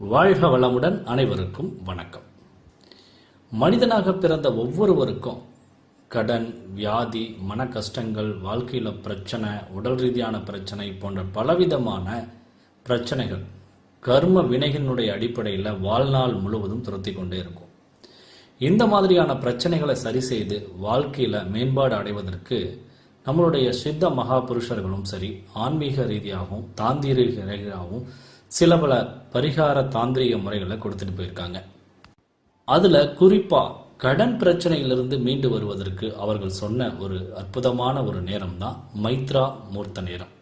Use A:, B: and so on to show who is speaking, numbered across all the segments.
A: வாழ்க வளமுடன் அனைவருக்கும் வணக்கம். மனிதனாக பிறந்த ஒவ்வொருவருக்கும் கடன் வியாதி மன கஷ்டங்கள் வாழ்க்கையில் பிரச்சனை உடல் ரீதியான பிரச்சனை போன்ற பலவிதமான பிரச்சனைகள் கர்ம வினைகளினுடைய அடிப்படையில் வாழ்நாள் முழுவதும் துரத்தி கொண்டே இருக்கும். இந்த மாதிரியான பிரச்சனைகளை சரி செய்து வாழ்க்கையில் மேம்பாடு அடைவதற்கு நம்மளுடைய சித்த மகா புருஷர்களும் சரி ஆன்மீக ரீதியாகவும் தாந்திரீக ரீதியாகவும் சில பல பரிகார தாந்திரிக முறைகளை கொடுத்துட்டு போயிருக்காங்க. அதில் குறிப்பாக கடன் பிரச்சனையிலிருந்து மீண்டு வருவதற்கு அவர்கள் சொன்ன ஒரு அற்புதமான ஒரு நேரம் தான் மைத்ரா மூர்த்த நேரம்.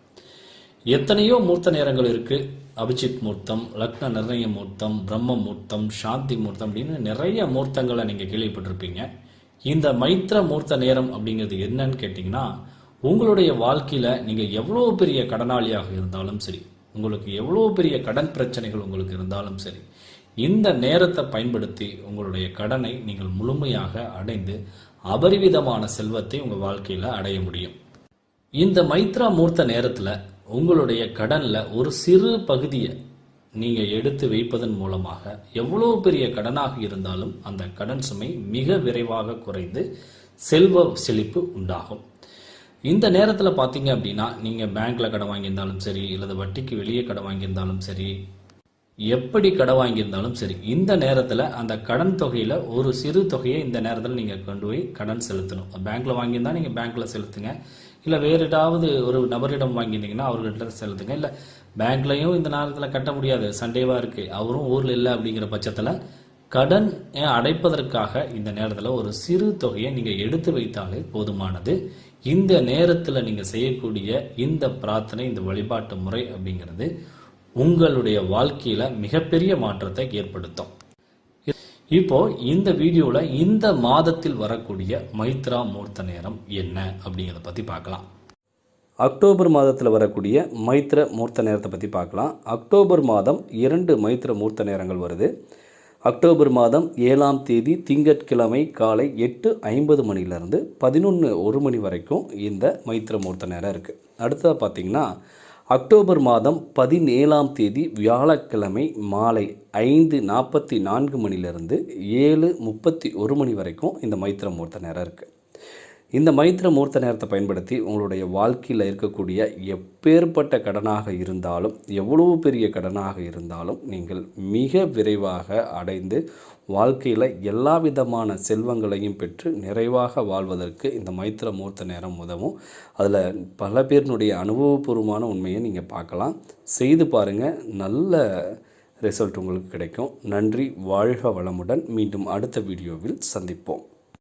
A: எத்தனையோ மூர்த்த நேரங்கள் இருக்கு. அபிஜித் மூர்த்தம் லக்ன நிர்ணய மூர்த்தம் பிரம்ம மூர்த்தம் சாந்தி மூர்த்தம் அப்படின்னு நிறைய மூர்த்தங்களை நீங்கள் கேள்விப்பட்டிருப்பீங்க. இந்த மைத்ர மூர்த்த நேரம் அப்படிங்கிறது என்னன்னு கேட்டிங்கன்னா உங்களுடைய வாழ்க்கையில் நீங்கள் எவ்வளோ பெரிய கடனாளியாக இருந்தாலும் சரி உங்களுக்கு எவ்வளோ பெரிய கடன் பிரச்சனைகள் உங்களுக்கு இருந்தாலும் சரி இந்த நேரத்தை பயன்படுத்தி உங்களுடைய கடனை நீங்கள் முழுமையாக அடைந்து அபரிவிதமான செல்வத்தை உங்கள் வாழ்க்கையில் அடைய முடியும். இந்த மைத்ரா மூர்த்த நேரத்தில் உங்களுடைய கடனில் ஒரு சிறு பகுதியை நீங்கள் எடுத்து வைப்பதன் மூலமாக எவ்வளோ பெரிய கடனாக இருந்தாலும் அந்த கடன் சுமை மிக விரைவாக குறைந்து செல்வ செழிப்பு உண்டாகும். இந்த நேரத்தில் பார்த்தீங்க அப்படின்னா நீங்கள் பேங்க்கில் கடன் வாங்கியிருந்தாலும் சரி இல்லது வட்டிக்கு வெளியே கடன் வாங்கியிருந்தாலும் சரி எப்படி கடன் வாங்கியிருந்தாலும் சரி இந்த நேரத்தில் அந்த கடன் தொகையில் ஒரு சிறு தொகையை இந்த நேரத்தில் நீங்கள் கொண்டு போய் கடன் செலுத்தணும். பேங்க்கில் வாங்கியிருந்தால் நீங்கள் பேங்க்கில் செலுத்துங்க. இல்லை வேறு ஏதாவது ஒரு நபரிடம் வாங்கியிருந்தீங்கன்னா அவர்கிட்ட செலுத்துங்க. இல்லை பேங்க்லையும் இந்த நேரத்தில் கட்ட முடியாது. சண்டேவாக இருக்குது அவரும் ஊரில் இல்லை அப்படிங்கிற பட்சத்தில் கடன் அடைப்பதற்காக இந்த நேரத்தில் ஒரு சிறு தொகையை நீங்கள் எடுத்து வைத்தாலே போதுமானது. இந்த நேரத்தில் நீங்கள் செய்யக்கூடிய இந்த பிரார்த்தனை இந்த வழிபாட்டு முறை அப்படிங்கிறது உங்களுடைய வாழ்க்கையில் மிகப்பெரிய மாற்றத்தை ஏற்படுத்தும். இப்போ இந்த வீடியோவில் இந்த மாதத்தில் வரக்கூடிய மைத்ரா மூர்த்த நேரம் என்ன அப்படிங்கிறத பற்றி பார்க்கலாம்.
B: அக்டோபர் மாதத்தில் வரக்கூடிய மைத்ர மூர்த்த நேரத்தை பற்றி பார்க்கலாம். அக்டோபர் மாதம் இரண்டு மைத்ர மூர்த்த நேரங்கள் வருது. அக்டோபர் மாதம் ஏழாம் தேதி திங்கட்கிழமை காலை எட்டு ஐம்பது மணிலேருந்து பதினொன்று ஒரு மணி வரைக்கும் இந்த மைத்திரமூர்த்த நேரம் இருக்குது அடுத்ததாக பார்த்தீங்கன்னா அக்டோபர் மாதம் பதினேழாம் தேதி வியாழக்கிழமை மாலை ஐந்து நாற்பத்தி நான்கு மணிலிருந்து ஏழு முப்பத்தி ஒரு மணி வரைக்கும் இந்த மைத்திரமூர்த்த நேரம் இருக்குது இந்த மைத்திர மூர்த்த நேரத்தை பயன்படுத்தி உங்களுடைய வாழ்க்கையில் இருக்கக்கூடிய எப்பேற்பட்ட கடனாக இருந்தாலும் எவ்வளவு பெரிய கடனாக இருந்தாலும் நீங்கள் மிக விரைவாக அடைந்து வாழ்க்கையில் எல்லா விதமான செல்வங்களையும் பெற்று நிறைவாக வாழ்வதற்கு இந்த மைத்திர மூர்த்த நேரம் உதவும். அதில் பல பேரினுடைய அனுபவபூர்வமான உண்மையை நீங்கள் பார்க்கலாம். செய்து பாருங்கள் நல்ல ரிசல்ட் உங்களுக்கு கிடைக்கும். நன்றி. வாழ்க வளமுடன். மீண்டும் அடுத்த வீடியோவில் சந்திப்போம்.